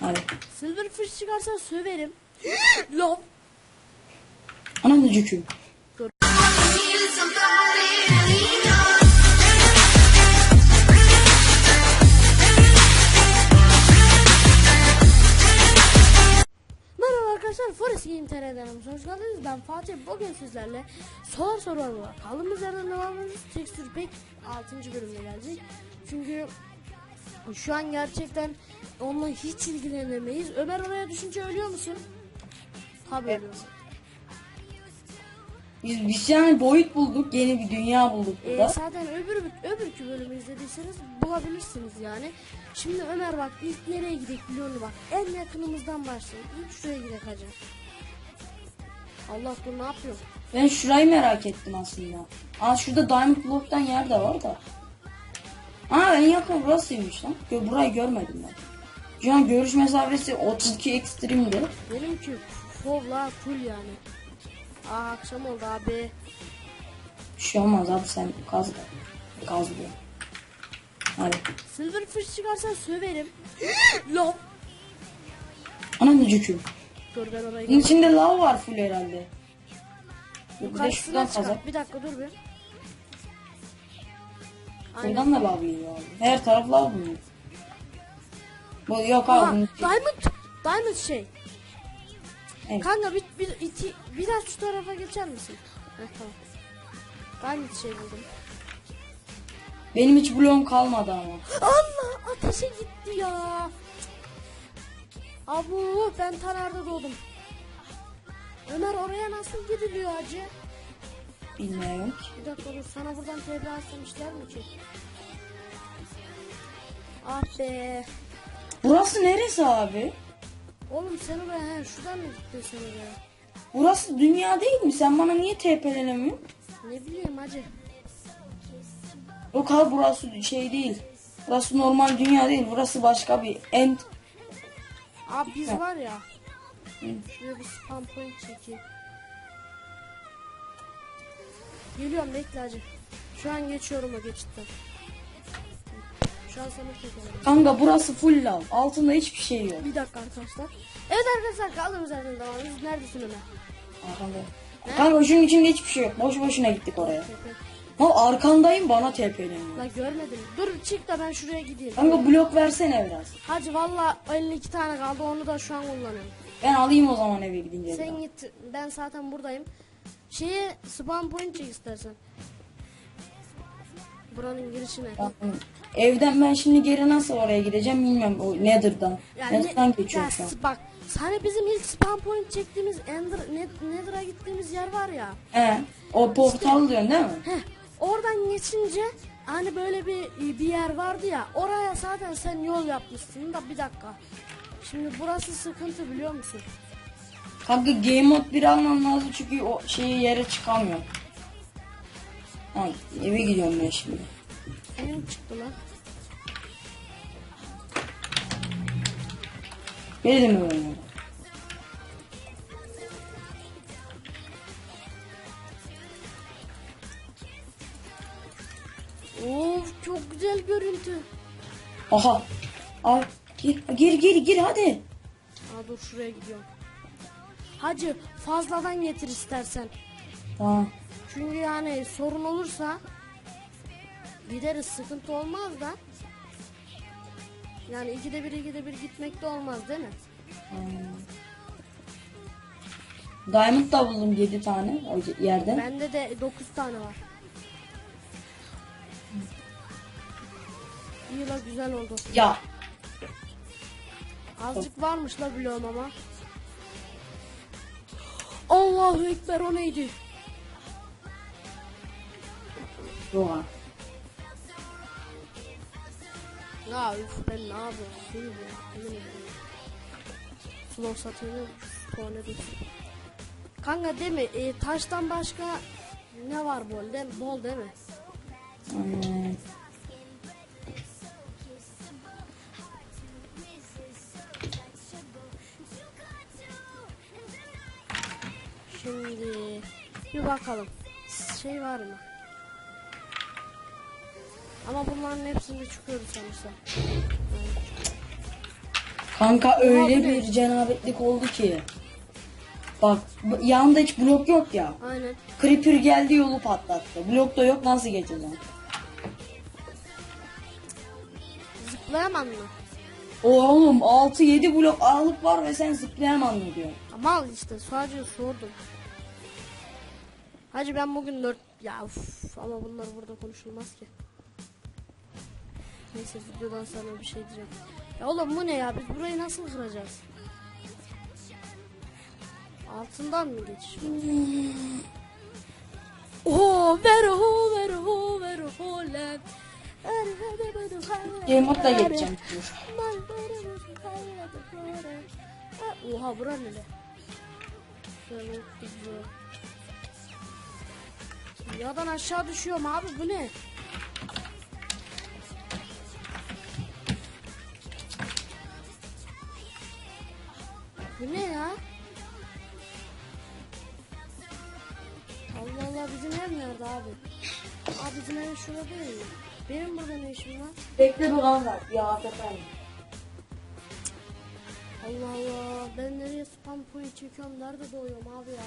Hadi. Silverfish çıkarsa söverim. Lan. Ananı cüküm. Merhaba arkadaşlar Forest Game TR'den hoş geldiniz. Ben Fatih. Bugün sizlerle soru sorular var. Kaldığımız yerden devam ediyoruz. Texture Pack 6. bölümde gelecek. Çünkü şu an gerçekten onunla hiç ilgilenemeyiz. Ömer oraya düşünce ölüyor musun? Tabii ölüyorsun. Biz, biz yani boyut bulduk. Yeni bir dünya bulduk Ee, burada. zaten öbür öbürkü bölümü izlediyseniz bulabilirsiniz yani. Şimdi Ömer bak ilk nereye gidelim biliyor musun bak en yakınımızdan başlayalım. İlk şuraya gidelim hacı. Allah dur ne yapıyor? Ben şurayı merak ettim aslında. Aa şurada Diamond Block'tan yer de var da. Aa en yakın burasıymış lan. Burayı görmedim ben. Şu an görüş mesafesi 32 ekstremde. Benimki full la full yani. Aa akşam oldu abi. Bir şey olmaz abi sen kaz da. Kaz diyor. Hadi. Silverfish çıkarsa söverim. Lan. Ananı cüküm. Dur ben oraya Bunun içinde lav var full herhalde. Bir de Karşısına şuradan çıkar. kazak. Bir dakika dur bir. Buradan da lav geliyor abi. Her taraf lav bunun. Bu yok Aa, abi. diamond. Diamond şey. Evet. Kanka bir, bir, iti, biraz şu tarafa geçer misin? Heh, tamam. Diamond şey buldum. Benim hiç bloğum kalmadı ama. Allah ateşe gitti ya. Abu ben Tanar'da doğdum. Ömer oraya nasıl gidiliyor hacı? Bilmiyorum. Bir dakika dur sana buradan tebrik istemişler mi ki? Ah be. Burası neresi abi? Oğlum sen oraya he, şuradan mı sen oraya? Burası dünya değil mi? Sen bana niye TP'lenemiyorsun? Ne bileyim hacı. Yok abi burası şey değil. Burası normal dünya değil. Burası başka bir end. Abi biz var ya. Şuraya bir spam point çekeyim. Geliyorum bekle hacı. Şu an geçiyorum o geçitten. Şu an sana çekelim. Kanka burası full lav. Altında hiçbir şey yok. Bir dakika arkadaşlar. Evet arkadaşlar kaldığımız yerden devam ediyoruz. Neredesin Ömer? Arkanda. Kanka şunun içinde hiçbir şey yok. Boş boşuna gittik oraya. Ha arkandayım bana TP'leniyor. La görmedim. Dur çık da ben şuraya gideyim. Kanka blok versene biraz. Hacı valla 52 tane kaldı onu da şu an kullanıyorum. Ben alayım o zaman eve gidince. Sen git ben zaten buradayım. Şeye spam point çek istersen. Buranın girişine. Tamam. Evden ben şimdi geri nasıl oraya gideceğim bilmiyorum. O Nether'dan. Yani Nether'dan ne- geçiyor ya şu an. Bak hani bizim ilk spam point çektiğimiz Ender, Net- Nether'a gittiğimiz yer var ya. He. O portal diyorsun değil mi? Heh, oradan geçince hani böyle bir bir yer vardı ya. Oraya zaten sen yol yapmışsın da bir dakika. Şimdi burası sıkıntı biliyor musun? Kanka game mode bir almam lazım çünkü o şeyi yere çıkamıyor. Ha, eve gidiyorum ben şimdi. Benim çıktı lan. Beni de mi oynuyor? Of çok güzel görüntü. Aha. Al. Gir, gir, gir, gir hadi. Aa dur şuraya gidiyorum. Hacı fazladan getir istersen. Tamam. Çünkü yani sorun olursa gideriz sıkıntı olmaz da. Yani ikide bir ikide bir gitmek de olmaz değil mi? Diamond da buldum 7 tane o yerden. Bende de 9 tane var. İyi la güzel oldu. Ya. Azıcık varmış la biliyorum ama. Allahu Ekber o neydi? Doğa. Ya üf ben ne yapıyorum? Emin ederim. Slow satıyorum. Tornado. Kanka değil mi? E, taştan başka ne var bol değil mi? Bol değil mi? Hmm. Şimdi bir bakalım. Şey var mı? Ama bunların hepsinde çıkıyoruz sanırsam. Evet. Kanka öyle bir cenabetlik oldu ki. Bak yanında hiç blok yok ya. Aynen. Creeper geldi yolu patlattı. Blok da yok nasıl geçeceğim? Zıplayamam mı? Oğlum 6-7 blok ağırlık var ve sen zıplayamam mı diyor. Ama al işte sadece sordum. Hacı ben bugün dört... Ya uf, ama bunlar burada konuşulmaz ki. Neyse videodan sonra bir şey diyeceğim. Ya oğlum bu ne ya biz burayı nasıl kıracağız? Altından mı geçiş? Oh, ver ho, ver ho, ver ho, lan. Game modda geçeceğim. Oha bura ne? Şöyle güzel. Yadan aşağı düşüyorum abi bu ne? Bu ne ya? Allah Allah bizim ev nerede abi? Abi bizim ev şurada değil mi? Benim burada ne işim var? Bekle bir kanka. Ya affetmeyin. Allah Allah ben nereye spam point çekiyorum nerede doğuyorum abi ya.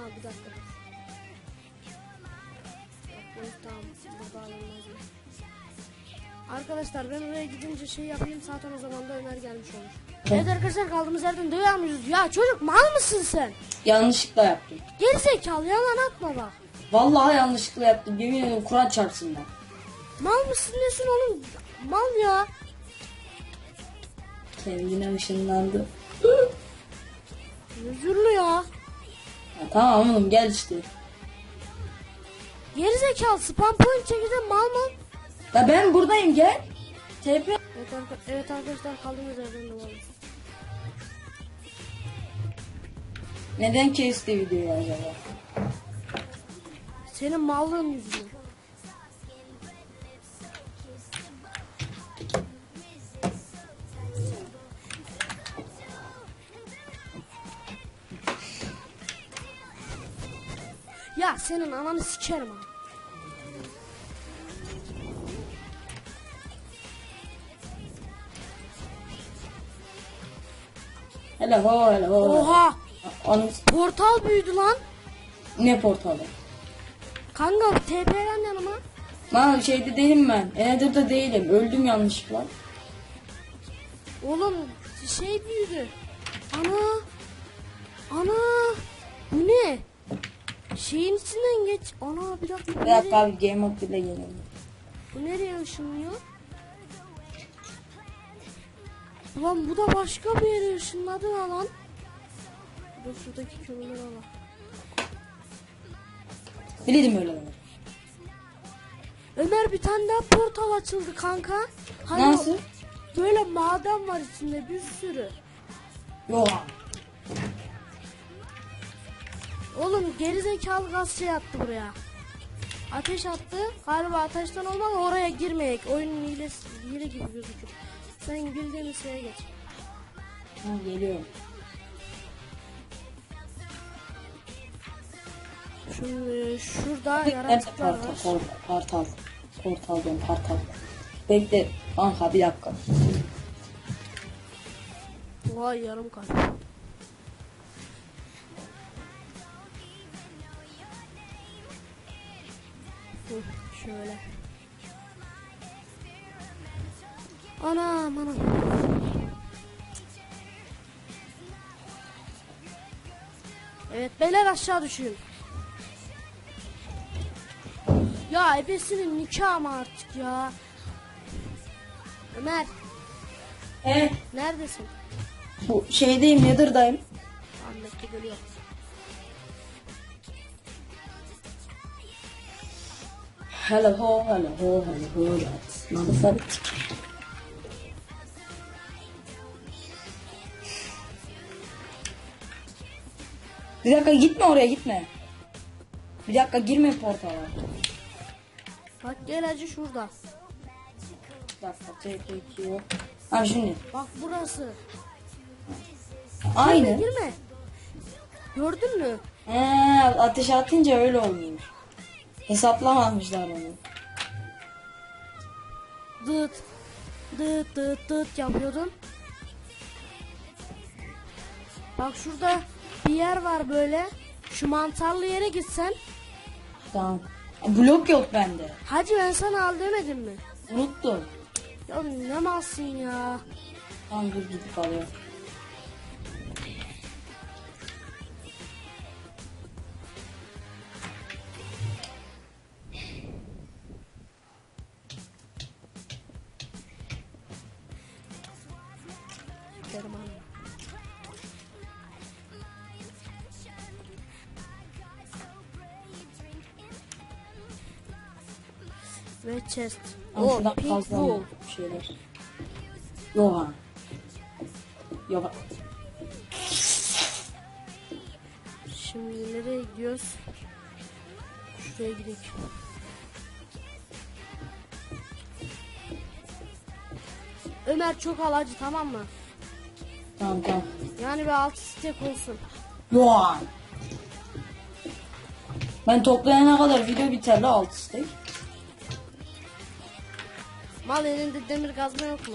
Aa bir dakika. Bak tamam burada alınmaz? Arkadaşlar ben oraya gidince şey yapayım zaten o zaman da Ömer gelmiş olur. Evet arkadaşlar kaldığımız yerden devam ediyoruz. Ya çocuk mal mısın sen? Yanlışlıkla yaptım. Geri zekalı yalan atma bak. Vallahi yanlışlıkla yaptım. Yemin ederim Kur'an çarpsın ben. Mal mısın nesin oğlum? Mal ya. Kendine ışınlandı. Özürlü ya. Ya, tamam oğlum gel işte. Geri zekalı spam point çekeceğim mal mı? Ya ben buradayım gel. TP. Evet, arka- evet arkadaşlar kaldığımız yerden devam. Neden kesti videoyu acaba? Senin mallığın yüzünden. Ya senin ananı sikerim ha. Hele ho hele ho. Oha! Anı Portal büyüdü lan. ne portalı? Kanka TP'den yanıma. Lan şeyde değilim ben. Eneder'da değilim. Öldüm yanlışlıkla. Oğlum şey büyüdü. Ana. Ana. Bu ne? Şeyin içinden geç. Ana bir dakika. Bir dakika abi game mode bile geliyorum. Bu nereye ışınlıyor? Ulan bu da başka bir yere ışınladı lan. Dur şuradaki kömürleri al. Bildim öyle demek. Ömer bir tane daha portal açıldı kanka. Hani Nasıl? Böyle maden var içinde bir sürü. Yok. Oğlum gerizekalı gaz şey attı buraya. Ateş attı. Galiba ateşten olmadı oraya girmeyek. Oyunun hilesi, hile gibi gözükür. Sen girdiğin şeye geç. Ha, geliyorum. Şimdi şurada yaratıklar var. portal, portal. Portal diyorum, portal. Bekle. Kanka bir dakika. Vay yarım kalp. Şöyle. Anam anam. Evet beyler aşağı düşün. Ya ebesinin nikahı mı artık ya? Ömer He. neredesin? Bu şeydeyim, Nether'dayım. Ahmet de geliyor. Hello ho, hello ho, hello ho. That's motherfucker. Bir dakika gitme oraya gitme. Bir dakika girme portala. Bak gel acı şurada. Bir dakika TP2 yok. Ha şimdi. Bak burası. Aynı. Girme, girme. Gördün mü? He, ateş atınca öyle olmuş. Hesaplamamışlar onu. dıt dıt dıt dıt yapıyordun. Bak şurada bir yer var böyle. Şu mantarlı yere gitsen. Tamam. Blok yok bende. Hacı ben sana al demedim mi? Unuttum. Ya ne malsın ya. Tamam dur gidip alıyorum. Chest. Ama O şuradan pink fazla bir şeyler. Yok ha. Yok ha. Şimdi nereye gidiyoruz? Şuraya gidelim. Ömer çok alacı tamam mı? Tamam tamam. Yani bir altı stek olsun. Yok ha. Ben toplayana kadar video biter la alt istek. Mal elinde demir kazma yok mu?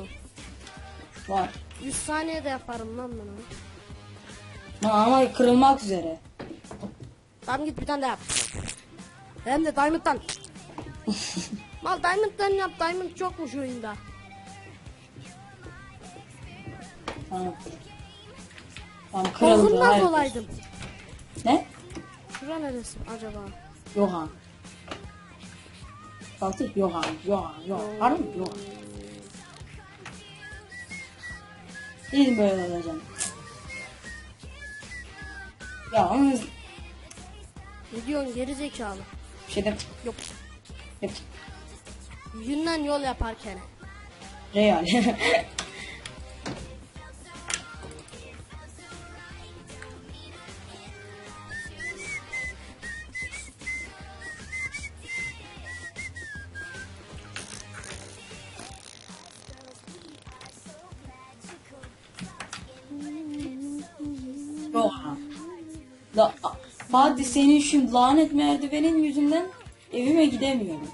Var. 100 saniyede yaparım lan ben onu. Ha, ama kırılmak üzere. Tamam git bir tane daha yap. Hem de Diamond'dan. Mal Diamond'dan yap. Diamond çokmuş oyunda. Tamam. Tamam kırıldı. Korkundan dolaydım. Ne? Şura neresi acaba? Yok ha. Fatih yok ha. Yok ha. Yok. Var mı? Yok. Dedim böyle olacağım. Ya onun Ne diyorsun geri zekalı? bir şeyden Yok. Yok. Yünden yol yaparken. Real. Yok. La, Fatih senin şu lanet merdivenin yüzünden evime gidemiyorum.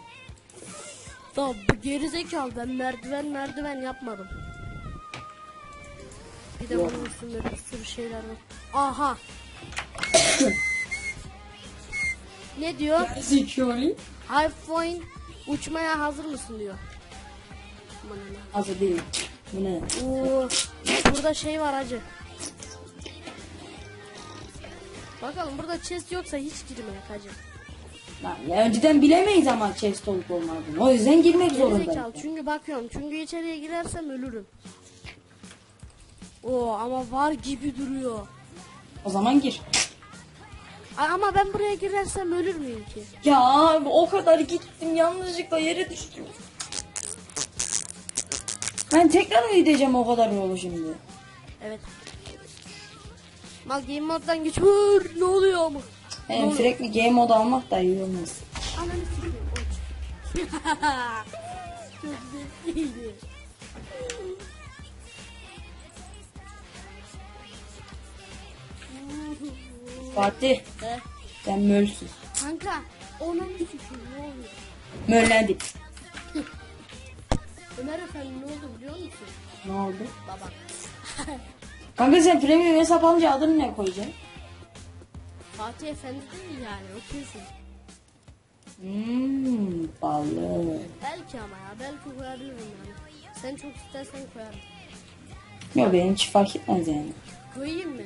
Da bu geri zekalı ben merdiven merdiven yapmadım. Bir de Yok. bunun üstünde bir sürü şeyler var. Aha. ne diyor? Security. iPhone uçmaya hazır mısın diyor. Aman. Hazır değil. Bu ne? Oo, burada şey var hacı. Bakalım burada chest yoksa hiç girmeyek hacı. Lan ya önceden bilemeyiz ama chest olup olmadığını. O yüzden girmek Gerizekalı zorundayım. çünkü bakıyorum çünkü içeriye girersem ölürüm. Oo ama var gibi duruyor. O zaman gir. Ama ben buraya girersem ölür müyüm ki? Ya o kadar gittim yanlışlıkla yere düştüm. Ben tekrar mı gideceğim o kadar yolu şimdi? Evet. Mal game moddan geç. Vur, ne oluyor mu? Ne oluyor? sürekli game mode almak da iyi olmaz. Ananı sikeyim. Çok zevkliydi. Fatih Eh, sen mölsün. Kanka ona sikeyim ne oluyor? Möllendik. Ömer efendi ne oldu biliyor musun? Ne oldu? Baba. Kanka sen premium hesap alınca adını ne koyacaksın? Fatih efendi değil yani o kesin. Hmm, ballı. Belki ama ya belki koyabilirim yani. Sen çok istersen koyarım. Yok benim hiç fark etmez yani. Koyayım mı?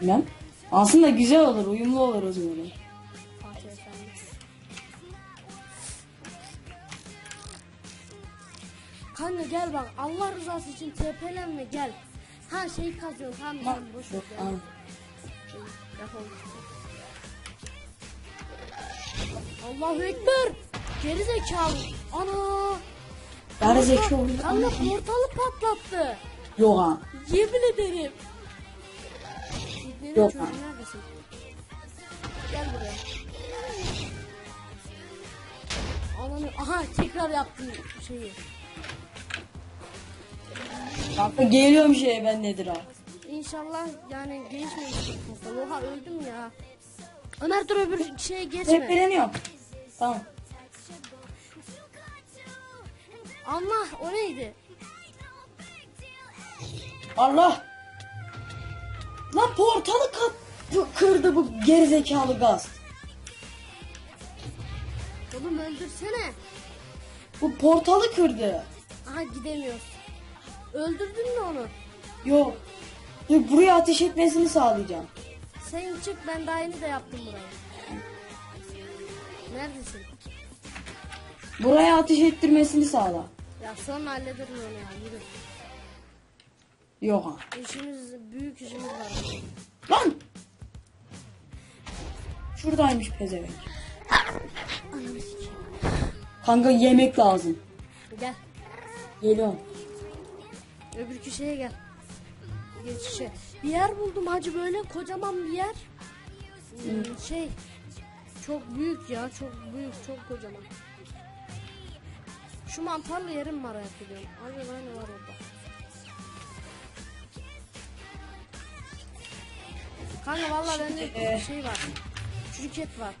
Bilmem. Aslında güzel olur, uyumlu olur o zaman. Fatih efendi. Kanka gel bak Allah rızası için tepelenme gel. Ha şey kazıyorsun tamam tamam boş ver. Al. Defol. Allahu Ekber. Geri zekalı. Ana. Yarı zekalı. Kanka portalı patlattı. Yok ha. Yemin ederim. Yok neredesin? Gel buraya. Ananı aha tekrar yaptım şeyi. Geliyorum şeye ben nedir ha. İnşallah yani geçmemiştir. Oha öldüm ya. Ömer dur öbür şeye geçme. Hep yok. Tamam. Allah o neydi? Allah! Lan portalı kat kırdı bu gerizekalı gaz. Oğlum öldürsene. Bu portalı kırdı. Aha gidemiyoruz. Öldürdün mü onu? Yok. Dur buraya ateş etmesini sağlayacağım. Sen çık ben daha yeni de yaptım burayı. Neredesin? Buraya ateş ettirmesini sağla. Ya sonra hallederim onu ya yürü. Yok ha. İşimiz büyük işimiz var. Lan! Şuradaymış pezevenk. Kanka yemek lazım. Gel. Geliyorum. Öbür köşeye gel. Geçişe. Bir yer buldum hacı böyle kocaman bir yer. Hmm, şey çok büyük ya çok büyük çok kocaman. Şu mantarlı yerim merak ediyorum. Acaba ne var orada? Kanka valla bende e, şey var. Çürük et var.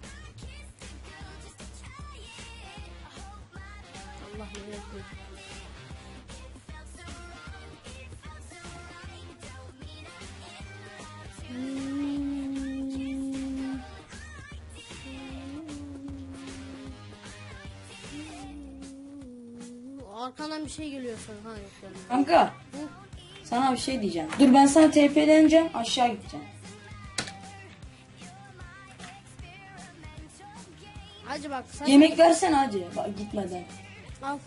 Allah ne yapıyor? Bir şey geliyor sana. Ha yok gelmiyor. Kanka Hı? sana bir şey diyeceğim. Dur ben sana TP'leneceğim aşağı gideceğim. Hacı bak sen Yemek versene hacı. Bak gitmeden. al.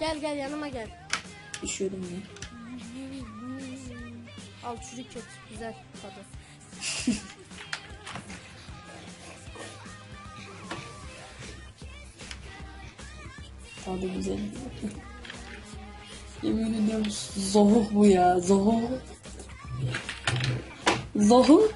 Gel gel yanıma gel. Üşüyordum ya. Al çürük et. Güzel tadı. Tadı güzel. Yemin ediyorum zohuk bu ya. Zohuk. Zohuk.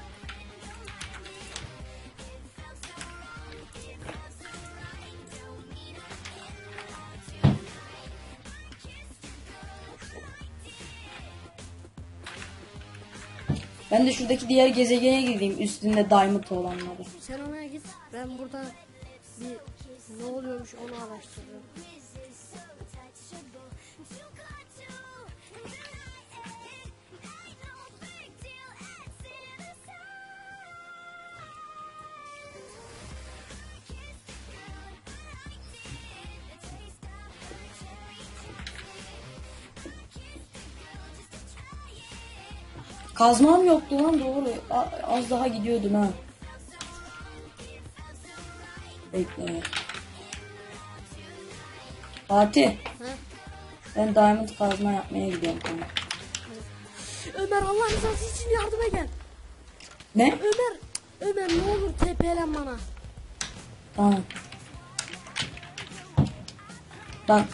Ben de şuradaki diğer gezegene gideyim üstünde diamond olanları. Sen oraya git. Ben burada bir ne oluyormuş onu araştırıyorum. Kazmam yoktu lan doğru. A- az daha gidiyordum ha. Bekle. Fatih. Ha? Ben diamond kazma yapmaya gidiyorum kanka. Ömer Allah rızası için yardıma gel. Ne? Ömer Ömer ne olur TP'len bana. Tamam. Lan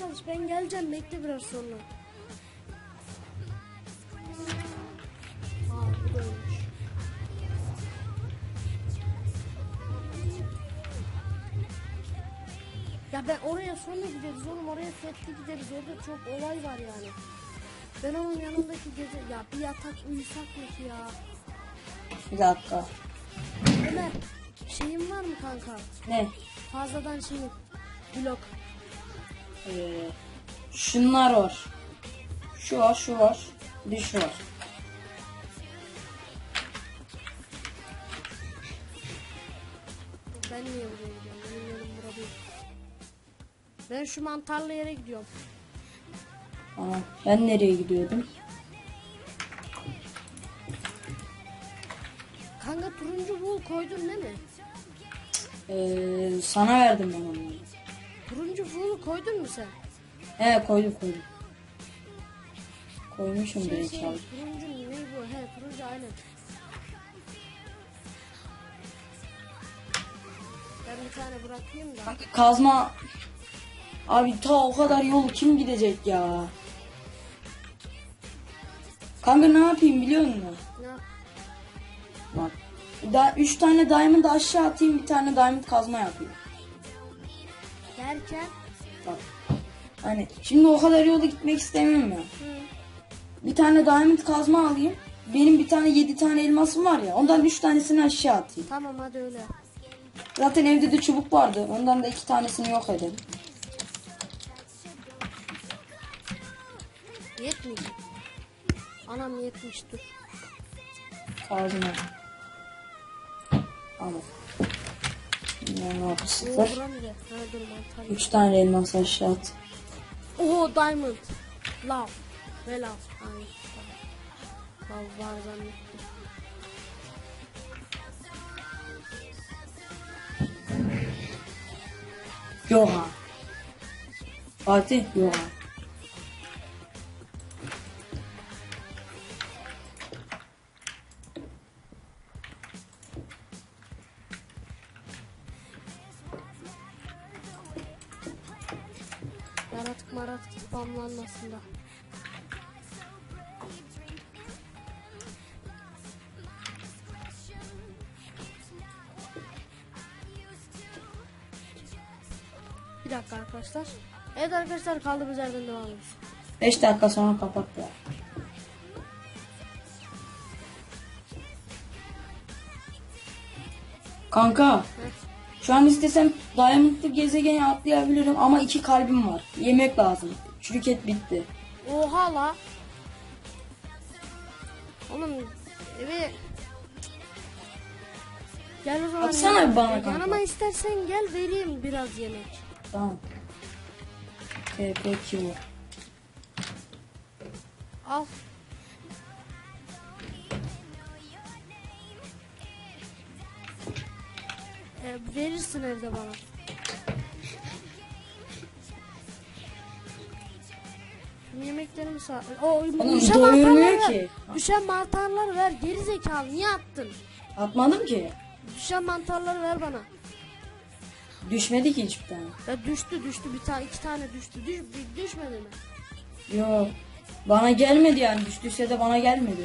çalış. Ben geleceğim. Bekle biraz sonra. Aa bu da ölmüş. Ya ben oraya sonra gideriz oğlum. Oraya setli gideriz. Orada çok olay var yani. Ben onun yanındaki gece... Ya bir yatak uyusak mı ki ya? bir dakika. Ömer şeyin var mı kanka? Ne? Fazladan şeyin. Blok. Ee, şunlar var. Şu var, şu var. Bir şu var. Ben niye buraya gidiyorum? Benim yerim burada değil. Ben şu mantarlı yere gidiyorum. Tamam. Ben nereye gidiyordum? Kanka turuncu bul koydun değil mi? Ee, sana verdim ben onları. Turuncu bul koydun mu sen? He koydum koydum. Koymuşum Şey, direkt şey, abi. turuncu ne bu? He turuncu aynen. Ben bir tane bırakayım da. Kanka kazma Abi ta o kadar yol kim gidecek ya? Kanka ne yapayım biliyor musun? Ne? Bak. Da, üç tane diamond aşağı atayım bir tane diamond kazma yapayım. Derken Bak. Hani şimdi o kadar yolu gitmek istemiyorum ya. hı, Bir tane diamond kazma alayım. Benim bir tane yedi tane elmasım var ya. Ondan üç tanesini aşağı atayım. tamam hadi öyle. Zaten evde de çubuk vardı. Ondan da iki tanesini yok edelim. Yetmeyecek. Anam yetmiş dur. Kazma. Al. Ne mantar. Üç tane elmas aşağı at. Oo diamond. Love. Ve love. Ay. Love var zannettim. Yoha. Fatih Yoha. Yaratık maratık spamlanmasın da. Bir dakika arkadaşlar. Evet arkadaşlar kaldığımız yerden devam ediyoruz. 5 dakika sonra kapat ya. Kanka. Şu an istesem Diamond'lı gezegene atlayabilirim ama iki kalbim var. Yemek lazım. Çürük et bitti. Oha la. Oğlum evi Gel o zaman. Atsana bir bana kanka. Yanıma istersen gel vereyim biraz yemek. Tamam. TPQ. Al. Ee, verirsin evde bana. Yemeklerimi sağ... O Oğlum düşen doyurmuyor mantarları ki. ver. Düşen mantarları ver. Geri zekalı niye attın? Atmadım ki. Düşen mantarları ver bana. Düşmedi ki hiçbir tane. Ya düştü düştü bir tane iki tane düştü. Düş, bir- düşmedi mi? Yo. Bana gelmedi yani. Düştüyse de bana gelmedi.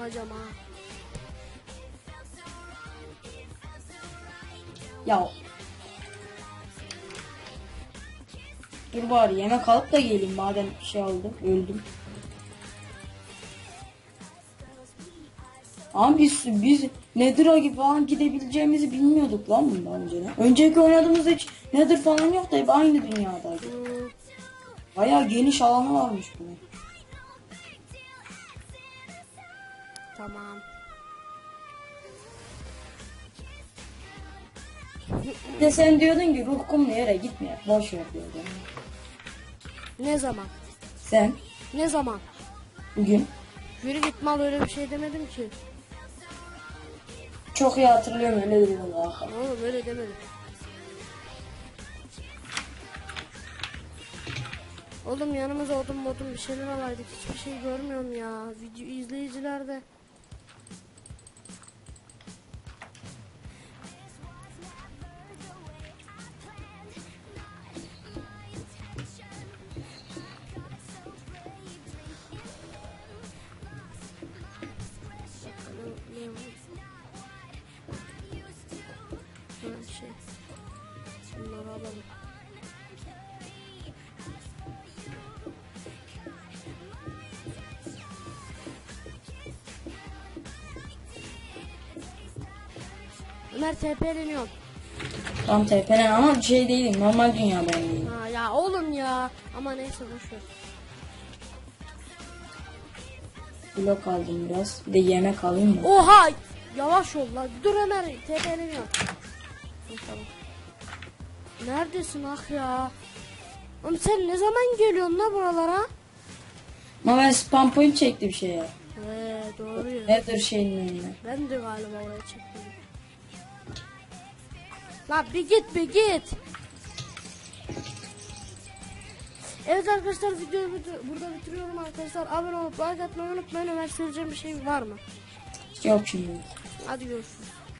Sokacağım ha. Ya. Dur bari yemek alıp da geleyim madem şey oldu. Öldüm. Ama biz, biz Nether'a gibi falan gidebileceğimizi bilmiyorduk lan bundan önce. Önceki oynadığımızda hiç Nether falan yoktu. Hep aynı dünyadaydı. Hmm, Bayağı geniş alanı varmış bunun. Tamam. De sen diyordun ki ruh kumlu yere gitme. Boş ver diyordun. Ne zaman? Sen Ne zaman? bugün Yürü git mal öyle bir şey demedim ki. çok iyi hatırlıyorum öyle dedin Allah. Oğlum öyle demedim. Oğlum yanımıza odun modun bir şeyler alaydık. Hiçbir şey görmüyorum ya. Video izleyiciler de. Ömer TP'leniyor. Tam tepenen ama şey değilim normal dünyadayım. Ha ya oğlum ya. Ama neyse boş ver. Blok aldım biraz. Bir de yemek alayım mı? Oha! Yavaş ol lan. Dur Ömer TP'leniyor. Tamam. Neredesin ah ya? Oğlum sen ne zaman geliyorsun la buralara? Ama ben spam point çekti bir şeye. He doğru ya. Nedir şeyin önüne? Ben de galiba oraya çektim. Lan bir git bir git. Evet arkadaşlar videoyu burada bitiriyorum arkadaşlar. Abone olup like atmayı unutmayın. Ömer söyleyeceğim bir şey var mı? Yok şimdi. Hadi görüşürüz.